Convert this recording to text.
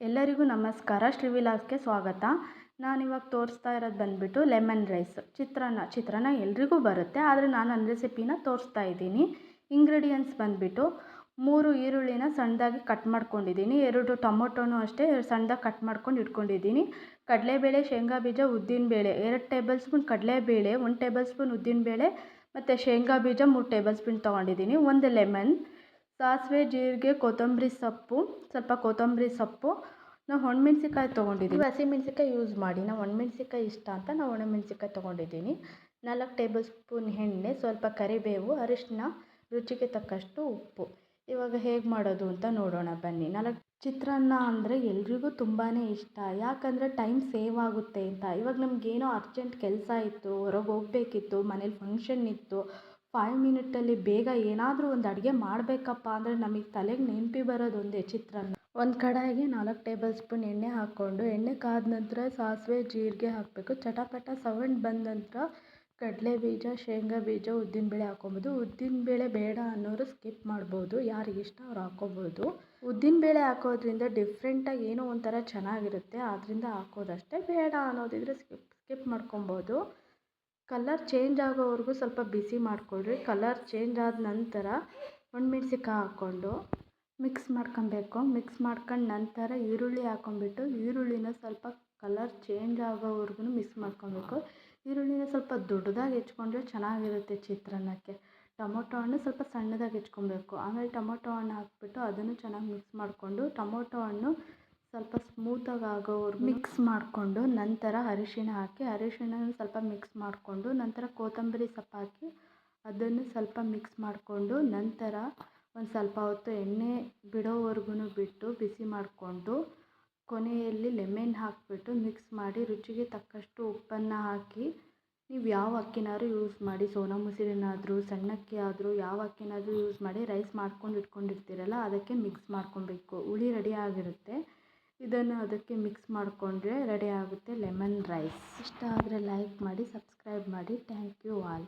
ಎಲ್ಲರಿಗೂ ನಮಸ್ಕಾರ. ಶ್ರೀವಿಲಾಸ್ಗೆ ಸ್ವಾಗತ. ನಾನಿವಾಗ ತೋರಿಸ್ತಾ ಇರೋದು ಬಂದುಬಿಟ್ಟು ಲೆಮನ್ ರೈಸ್. ಚಿತ್ರಾನ್ನ ಚಿತ್ರಾನ್ನ ಎಲ್ರಿಗೂ ಬರುತ್ತೆ, ಆದರೆ ನಾನು ನನ್ನ ರೆಸಿಪಿನ ತೋರಿಸ್ತಾ ಇದ್ದೀನಿ. ಇಂಗ್ರೀಡಿಯೆಂಟ್ಸ್ ಬಂದುಬಿಟ್ಟು ಮೂರು ಈರುಳ್ಳಿನ ಸಣ್ಣದಾಗಿ ಕಟ್ ಮಾಡ್ಕೊಂಡಿದ್ದೀನಿ. ಎರಡು ಟೊಮೊಟೊನೂ ಅಷ್ಟೇ ಸಣ್ಣದಾಗಿ ಕಟ್ ಮಾಡ್ಕೊಂಡು ಇಟ್ಕೊಂಡಿದ್ದೀನಿ. ಕಡಲೆಬೇಳೆ, ಶೇಂಗಾ ಬೀಜ, ಉದ್ದಿನಬೇಳೆ. ಎರಡು ಟೇಬಲ್ ಸ್ಪೂನ್ ಕಡಲೆಬೇಳೆ, ಒಂದು ಟೇಬಲ್ ಸ್ಪೂನ್ ಉದ್ದಿನಬೇಳೆ, ಮತ್ತು ಶೇಂಗಾ ಬೀಜ ಮೂರು ಟೇಬಲ್ ಸ್ಪೂನ್ ತೊಗೊಂಡಿದ್ದೀನಿ. ಒಂದು ಲೆಮನ್. ಸಾಸಿವೆ, ಜೀರಿಗೆ, ಕೊತ್ತಂಬರಿ ಸೊಪ್ಪು, ಸ್ವಲ್ಪ ಕೊತ್ತಂಬರಿ ಸೊಪ್ಪು. ನಾವು ಒಣಮೆಣ್ಸಿಕಾಯಿ ತೊಗೊಂಡಿದ್ದೀವಿ ಹಸಿಮೆಣ್ಸಿಕಾಯಿ ಯೂಸ್ ಮಾಡಿ. ನಾವು ಒಣಮೆಣ್ಸಿಕಾಯಿ ಇಷ್ಟ ಅಂತ ನಾವು ಒಣಮೆಣ್ಸಿನ್ಕಾಯಿ ತೊಗೊಂಡಿದ್ದೀನಿ ನಾಲ್ಕು ಟೇಬಲ್ ಸ್ಪೂನ್ ಎಣ್ಣೆ, ಸ್ವಲ್ಪ ಕರಿಬೇವು ಅರಿಶಿನ ರುಚಿಗೆ ತಕ್ಕಷ್ಟು ಉಪ್ಪು. ಇವಾಗ ಹೇಗೆ ಮಾಡೋದು ಅಂತ ನೋಡೋಣ ಬನ್ನಿ. ನಾಲ್ಕು ಚಿತ್ರಾನ್ನ ಅಂದರೆ ಎಲ್ರಿಗೂ ತುಂಬಾ ಇಷ್ಟ. ಯಾಕಂದರೆ ಟೈಮ್ ಸೇವ್ ಆಗುತ್ತೆ ಅಂತ. ಇವಾಗ ನಮಗೇನೋ ಅರ್ಜೆಂಟ್ ಕೆಲಸ ಇತ್ತು, ಹೊರಗೆ ಹೋಗಬೇಕಿತ್ತು, ಮನೇಲಿ ಫಂಕ್ಷನ್ ಇತ್ತು. ಫೈವ್ ಮಿನಿಟಲ್ಲಿ ಬೇಗ ಏನಾದರೂ ಒಂದು ಅಡುಗೆ ಮಾಡಬೇಕಪ್ಪ ಅಂದರೆ ನಮಗೆ ತಲೆಗೆ ನೆನಪಿ ಬರೋದು ಒಂದೇ ಚಿತ್ರಾನ್ನ. ಒಂದು ಕಡಾಯಿಗೆ ನಾಲ್ಕು ಟೇಬಲ್ ಸ್ಪೂನ್ ಎಣ್ಣೆ ಹಾಕ್ಕೊಂಡು, ಎಣ್ಣೆ ಕಾದ ನಂತರ ಸಾಸಿವೆ, ಜೀರಿಗೆ ಹಾಕಬೇಕು. ಚಟಪಟ ಸೌಂಡ್ ಬಂದ ನಂತರ ಕಡಲೆ ಬೀಜ, ಶೇಂಗಾ ಬೀಜ ಉದ್ದಿನಬೇಳೆ ಹಾಕ್ಕೊಬೋದು. ಉದ್ದಿನಬೇಳೆ ಬೇಡ ಅನ್ನೋರು ಸ್ಕಿಪ್ ಮಾಡ್ಬೋದು. ಯಾರಿಗೆ ಇಷ್ಟ ಅವ್ರು ಹಾಕ್ಕೊಬೋದು. ಉದ್ದಿನಬೇಳೆ ಹಾಕೋದ್ರಿಂದ ಡಿಫ್ರೆಂಟಾಗಿ ಏನೋ ಒಂಥರ ಚೆನ್ನಾಗಿರುತ್ತೆ. ಆದ್ದರಿಂದ ಹಾಕೋದಷ್ಟೇ ಬೇಡ ಅನ್ನೋದಿದ್ರೆ ಸ್ಕಿಪ್ ಸ್ಕಿಪ್ ಮಾಡ್ಕೊಬೋದು. ಕಲರ್ ಚೇಂಜ್ ಆಗೋವರೆಗೂ ಸ್ವಲ್ಪ ಬಿಸಿ ಮಾಡಿಕೊಳ್ರಿ. ಕಲರ್ ಚೇಂಜ್ ಆದ ನಂತರ ಒಣಮೆಣ್ಸಿಕಾಯಿ ಹಾಕ್ಕೊಂಡು ಮಿಕ್ಸ್ ಮಾಡ್ಕೊಳ್ಬೇಕು ಮಿಕ್ಸ್ ಮಾಡ್ಕೊಂಡು ನಂತರ ಈರುಳ್ಳಿ ಹಾಕ್ಕೊಂಡ್ಬಿಟ್ಟು ಈರುಳ್ಳಿನ ಸ್ವಲ್ಪ ಕಲರ್ ಚೇಂಜ್ ಆಗೋವರೆಗೂ ಮಿಕ್ಸ್ ಮಾಡ್ಕೊಳ್ಬೇಕು ಈರುಳ್ಳಿನ ಸ್ವಲ್ಪ ದೊಡ್ಡದಾಗಿ ಹೆಚ್ಕೊಂಡ್ರೆ ಚೆನ್ನಾಗಿರುತ್ತೆ ಚಿತ್ರಾನ್ನಕ್ಕೆ. ಟೊಮೊಟೊ ಹಣ್ಣು ಸ್ವಲ್ಪ ಸಣ್ಣದಾಗಿ ಹೆಚ್ಕೊಳ್ಬೇಕು ಆಮೇಲೆ ಟೊಮೊಟೊ ಹಣ್ಣು ಹಾಕ್ಬಿಟ್ಟು ಅದನ್ನು ಚೆನ್ನಾಗಿ ಮಿಕ್ಸ್ ಮಾಡಿಕೊಂಡು ಟೊಮೊಟೊ ಹಣ್ಣು ಸ್ವಲ್ಪ ಸ್ಮೂತಾಗಿ ಆಗೋವರೆಗೂ ಮಿಕ್ಸ್ ಮಾಡಿಕೊಂಡು ನಂತರ ಅರಿಶಿಣ ಹಾಕಿ ಅರಿಶಿಣ ಸ್ವಲ್ಪ ಮಿಕ್ಸ್ ಮಾಡಿಕೊಂಡು ನಂತರ ಕೊತ್ತಂಬರಿ ಸೊಪ್ಪು ಹಾಕಿ ಅದನ್ನು ಸ್ವಲ್ಪ ಮಿಕ್ಸ್ ಮಾಡಿಕೊಂಡು ನಂತರ ಒಂದು ಸ್ವಲ್ಪ ಹೊತ್ತು ಎಣ್ಣೆ ಬಿಡೋವರೆಗೂ ಬಿಟ್ಟು ಬಿಸಿ ಮಾಡಿಕೊಂಡು ಕೊನೆಯಲ್ಲಿ ಲೆಮೆನ್ ಹಾಕಿಬಿಟ್ಟು ಮಿಕ್ಸ್ ಮಾಡಿ ರುಚಿಗೆ ತಕ್ಕಷ್ಟು ಉಪ್ಪನ್ನು ಹಾಕಿ ನೀವು ಯಾವ ಅಕ್ಕಿನಾದ್ರೂ ಯೂಸ್ ಮಾಡಿ, ಸೋನಾ ಮುಸಿರಿನಾದರೂ, ಸಣ್ಣಕ್ಕಿ ಆದರೂ ಯಾವ ಅಕ್ಕಿನಾದರೂ ಯೂಸ್ ಮಾಡಿ ರೈಸ್ ಮಾಡ್ಕೊಂಡು ಇಟ್ಕೊಂಡಿರ್ತೀರಲ್ಲ ಅದಕ್ಕೆ ಮಿಕ್ಸ್ ಮಾಡ್ಕೊಬೇಕು. ಹುಳಿ ರೆಡಿ ಆಗಿರುತ್ತೆ. ಇದನ್ನು ಅದಕ್ಕೆ ಮಿಕ್ಸ್ ಮಾಡಿಕೊಂಡ್ರೆ ರೆಡಿ ಆಗುತ್ತೆ ಲೆಮನ್ ರೈಸ್ ಇಷ್ಟ ಆದರೆ ಲೈಕ್ ಮಾಡಿ ಸಬ್ಸ್ಕ್ರೈಬ್ ಮಾಡಿ. Thank you all